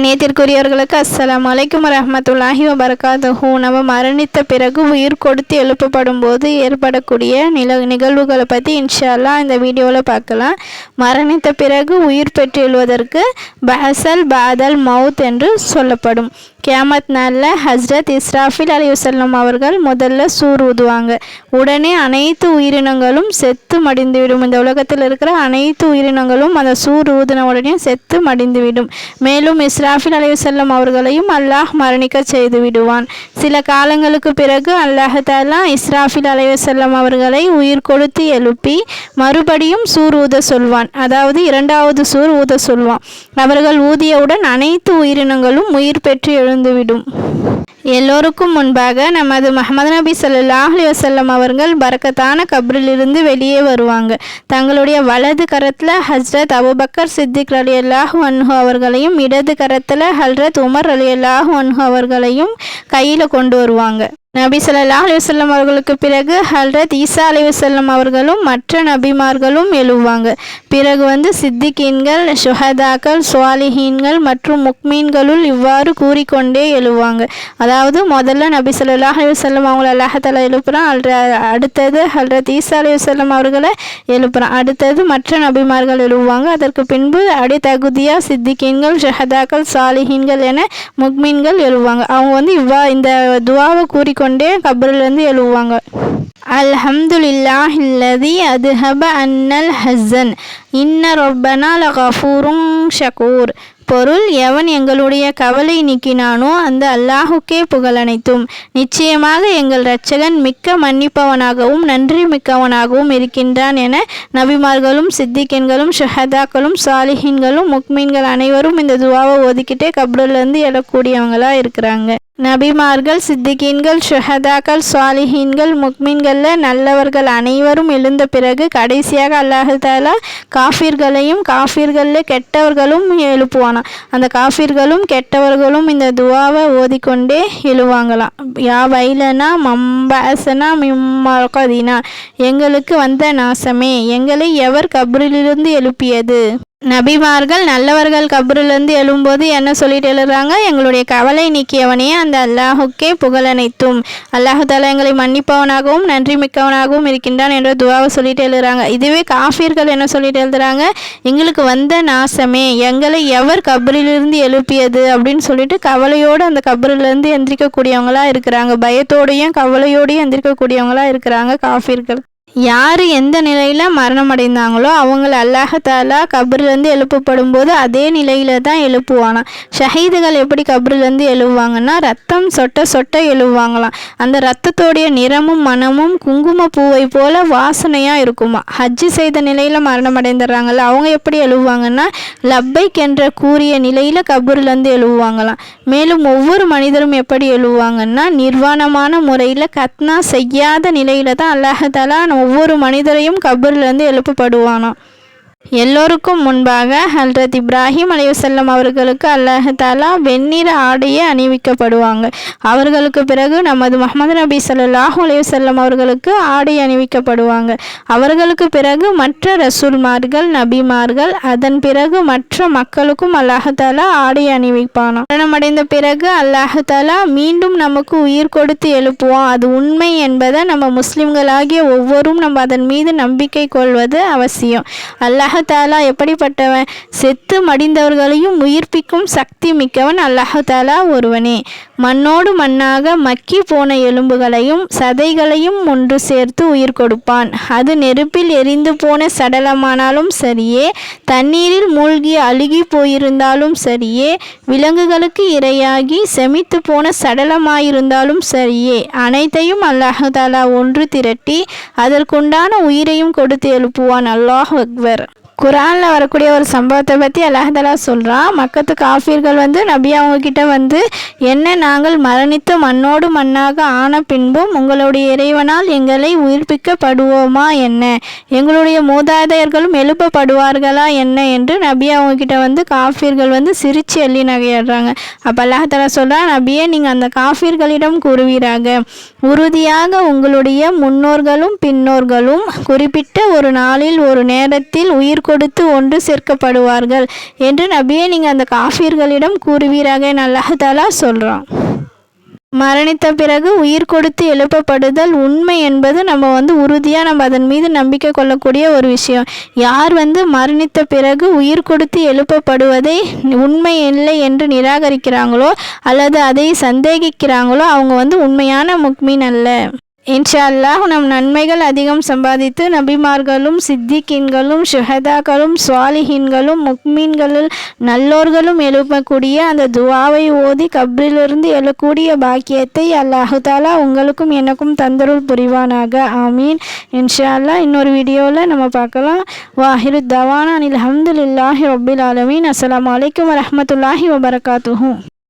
கண்ணியத்திற்குரியவர்களுக்கு அஸ்லாம் வலைக்கும் வரமத்துல்லாஹி வபரகாத்துஹூ. நம்ம மரணித்த பிறகு உயிர் கொடுத்து எழுப்பப்படும் போது ஏற்படக்கூடிய நில நிகழ்வுகளை பற்றி இன்ஷால்லா இந்த வீடியோவில் பார்க்கலாம். மரணித்த பிறகு உயிர் பெற்று எழுவதற்கு பஹசல் பாதல் மவுத் என்று சொல்லப்படும். கேமத் நாளில் ஹஸ்ரத் இஸ்ராஃபில் அலிவசல்லம் அவர்கள் முதல்ல சூர் ஊதுவாங்க. உடனே அனைத்து உயிரினங்களும் செத்து மடிந்துவிடும். இந்த உலகத்தில் இருக்கிற அனைத்து உயிரினங்களும் அந்த சூர் ஊதின உடனே செத்து மடிந்துவிடும். மேலும் இஸ்ரா இஸ்ராஃபில் அலி வசல்லம் அவர்களையும் அல்லாஹ் மரணிக்க செய்து விடுவான். சில காலங்களுக்கு பிறகு அல்லாஹாலா இஸ்ராஃபில் அலி வசல்லம் அவர்களை உயிர் கொடுத்து எழுப்பி மறுபடியும் சூர் ஊத சொல்வான். அதாவது இரண்டாவது சூர் ஊத சொல்வான். அவர்கள் ஊதியவுடன் அனைத்து உயிரினங்களும் உயிர் பெற்று எழுந்துவிடும். எல்லோருக்கும் முன்பாக நமது மஹமது நபி சல்லாஹ் வசல்லம் அவர்கள் பறக்கத்தான கப்ரிலிருந்து வெளியே வருவாங்க. தங்களுடைய வலது கரத்தில் ஹஸ்ரத் அபுபக்கர் சித்திக் அலி அல்லாஹ் அன்ஹு அவர்களையும் இடது கர நேரத்தில் ஹல்ரத் உமர் அலி அல்லாஹ் அவர்களையும் கையில் கொண்டு வருவாங்க. நபி சொல்லா அலிவசல்லம் அவர்களுக்கு பிறகு ஹல்ரத் ஈசா அலிவசல்லம் அவர்களும் மற்ற நபிமார்களும் எழுவாங்க. பிறகு வந்து சித்திகீன்கள் ஷுஹதாக்கள் சுவாலிஹீன்கள் மற்றும் முக்மீன்களுள் இவ்வாறு கூறிக்கொண்டே எழுவாங்க. அதாவது முதல்ல நபி சொல்லா அலிவசல்லம் வஸல்லம் அவங்கள அல்லாஹால எழுப்புறான் அல்ற அடுத்தது ஹல்ரத் ஈசா அலிவசல்லம் அவர்களை எழுப்புறான். அடுத்தது மற்ற நபிமார்கள் எழுவாங்க. அதற்கு பின்பு அடித்தகுதியாக சித்திகீன்கள் ஷஹதாக்கள் சாலிஹீன்கள் என முக்மீன்கள் எழுவாங்க. அவங்க வந்து இவ்வா இந்த துவாவை கூறி கூறிக்கொண்டே கபரிலிருந்து எழுவுவாங்க அல்ஹம்துலில்லாஹில்லதி அதுஹப அன்னல் ஹசன் இன்ன ரொப்பனா லகஃபூரும் ஷகூர். பொருள் எவன் எங்களுடைய கவலை நீக்கினானோ அந்த அல்லாஹுக்கே புகழனைத்தும். நிச்சயமாக எங்கள் இரட்சகன் மிக்க மன்னிப்பவனாகவும் நன்றி மிக்கவனாகவும் இருக்கின்றான் என நபிமார்களும் சித்திகன்களும் ஷஹதாக்களும் சாலிஹின்களும் முக்மீன்கள் அனைவரும் இந்த துவாவை ஒதுக்கிட்டே கப்ரிலிருந்து எழக்கூடியவங்களாக இருக்கிறாங்க. நபிமார்கள் சித்திகீன்கள் ஷுஹதாக்கள் சாலிஹீன்கள் முக்மீன்களில் நல்லவர்கள் அனைவரும் எழுந்த பிறகு கடைசியாக அல்லாஹாலா காஃபிர்களையும் காஃபிர்களில் கெட்டவர்களும் எழுப்புவானா? அந்த காஃபிர்களும் கெட்டவர்களும் இந்த துவாவை ஓதிக்கொண்டே எழுவாங்களாம் யா வைலனா மம்பாசனா மிம்மதினா எங்களுக்கு வந்த நாசமே எங்களை எவர் கபரிலிருந்து எழுப்பியது? நபிமார்கள் நல்லவர்கள் கபரிலிருந்து எழும்போது என்ன சொல்லிட்டு எழுதுறாங்க? எங்களுடைய கவலை நீக்கியவனே அந்த அல்லாஹுக்கே புகழனைத்தும். அல்லாஹு தாலா எங்களை மன்னிப்பவனாகவும் நன்றி மிக்கவனாகவும் இருக்கின்றான் என்ற துவாவை சொல்லிட்டு எழுதுறாங்க. இதுவே காஃபியர்கள் என்ன சொல்லிட்டு எழுதுறாங்க? எங்களுக்கு வந்த நாசமே எங்களை எவர் கபரிலிருந்து எழுப்பியது அப்படின்னு சொல்லிட்டு கவலையோடு அந்த கபரிலிருந்து எந்திரிக்கக்கூடியவங்களா இருக்கிறாங்க. பயத்தோடையும் கவலையோடையும் எந்திரிக்கக்கூடியவங்களா இருக்கிறாங்க காஃபீர்கள். யார் எந்த நிலையில் மரணம் அடைந்தாங்களோ அவங்கள அல்லாஹாலா கபர்லேருந்து எழுப்பப்படும் போது அதே நிலையில் தான் எழுப்புவானாம். ஷஹீதுகள் எப்படி கபர்லேருந்து எழுவாங்கன்னா ரத்தம் சொட்ட சொட்ட எழுவாங்களாம். அந்த ரத்தத்தோடைய நிறமும் மனமும் குங்கும பூவை போல வாசனையாக இருக்குமா ஹஜ்ஜு செய்த நிலையில் மரணம் அடைந்துடுறாங்கல்ல அவங்க எப்படி எழுவாங்கன்னா லப்பைக் என்ற கூறிய நிலையில் கபர்லேருந்து எழுவாங்களாம். மேலும் ஒவ்வொரு மனிதரும் எப்படி எழுவாங்கன்னா நிர்வாணமான முறையில் கத்னா செய்யாத நிலையில் தான் அல்லாஹாலா ஒவ்வொரு மனிதரையும் கபர்லேருந்து எழுப்பப்படுவானா எல்லோருக்கும் முன்பாக ஹல்ரத் இப்ராஹிம் அலைவசல்லம் அவர்களுக்கு அல்லாஹாலா வெண்ணிற ஆடையே அணிவிக்கப்படுவாங்க. அவர்களுக்கு பிறகு நமது முகமது நபி சல்லாஹூ அலைவசல்லம் அவர்களுக்கு ஆடை அணிவிக்கப்படுவாங்க. அவர்களுக்கு பிறகு மற்ற ரசூல்மார்கள் நபிமார்கள் அதன் பிறகு மற்ற மக்களுக்கும் அல்லாஹாலா ஆடை அணிவிப்பானாம். மரணமடைந்த பிறகு அல்லாஹாலா மீண்டும் நமக்கு உயிர் கொடுத்து எழுப்புவோம் அது உண்மை என்பதை நம்ம முஸ்லிம்களாகிய ஒவ்வொரும் நம்ம அதன் மீது நம்பிக்கை கொள்வது அவசியம். அல்லாஹ் அல்லாஹாலா எப்படிப்பட்டவன்? செத்து மடிந்தவர்களையும் உயிர்ப்பிக்கும் சக்தி மிக்கவன் அல்லாஹாலா ஒருவனே. மண்ணோடு மண்ணாக மக்கி போன எலும்புகளையும் சதைகளையும் ஒன்று சேர்த்து உயிர் கொடுப்பான். அது நெருப்பில் எரிந்து போன சடலமானாலும் சரியே தண்ணீரில் மூழ்கி அழுகி போயிருந்தாலும் சரியே விலங்குகளுக்கு இரையாகி செமித்து போன சடலமாயிருந்தாலும் சரியே. அனைத்தையும் அல்லாஹாலா ஒன்று திரட்டி அதற்குண்டான உயிரையும் கொடுத்து எழுப்புவான். அல்லாஹ் அக்பர். குரானில் வரக்கூடிய ஒரு சம்பவத்தை பற்றி அல்லாஹலா சொல்கிறான் மக்கத்து காஃபீர்கள் வந்து நபி அவங்கக்கிட்ட வந்து என்ன நாங்கள் மரணித்து மண்ணோடு மண்ணாக ஆன பின்பும் உங்களுடைய இறைவனால் எங்களை உயிர்ப்பிக்கப்படுவோமா என்ன? எங்களுடைய மூதாதையர்களும் எழுப்பப்படுவார்களா என்ன? என்று நபி அவங்கக்கிட்ட வந்து காஃபீர்கள் வந்து சிரிச்சு எள்ளி நகையாடுறாங்க அப்போ அல்லாஹலா சொல்கிறான் நபியே நீங்கள் அந்த காஃபீர்களிடம் கூறுவீராக. உறுதியாக உங்களுடைய முன்னோர்களும் பின்னோர்களும் குறிப்பிட்ட ஒரு நாளில் ஒரு நேரத்தில் உயிர் கொடுத்து ஒன்று சேர்க்கப்படுவார்கள் என்று நபியே நீங்கள் அந்த காஃபியர்களிடம் கூறுவீராக என அல்லாஹாலா சொல்கிறான் மரணித்த பிறகு உயிர் கொடுத்து எழுப்பப்படுதல் உண்மை என்பது நம்ம வந்து உறுதியாக நம்ம அதன் மீது நம்பிக்கை கொள்ளக்கூடிய ஒரு விஷயம். யார் வந்து மரணித்த பிறகு உயிர் கொடுத்து எழுப்பப்படுவதை உண்மை இல்லை என்று நிராகரிக்கிறாங்களோ அல்லது அதை சந்தேகிக்கிறாங்களோ அவங்க வந்து உண்மையான முக்மீன் அல்ல. இன்ஷா அல்லாஹ் நம் நன்மைகள் அதிகம் சம்பாதித்து நபிமார்களும் சித்திகின்களும் ஷுஹதாக்களும் சுவாலிஹீன்களும் முக்மீன்களில் நல்லோர்களும் எழுப்பக்கூடிய அந்த துவாவை ஓதி கப்ரிலிருந்து எழக்கூடிய பாக்கியத்தை அல்லாஹுதாலா உங்களுக்கும் எனக்கும் தந்தருள் புரிவானாக. ஆமீன். இன்ஷா அல்லா இன்னொரு வீடியோவில் நம்ம பார்க்கலாம். வாஹிரு தவானா அனில் அஹமதுல்லாஹி ரபில் ஆலமீன். அஸ்லாம் வலைக்கம் வரமத்துல்லாஹி வபரகாத்துஹூ.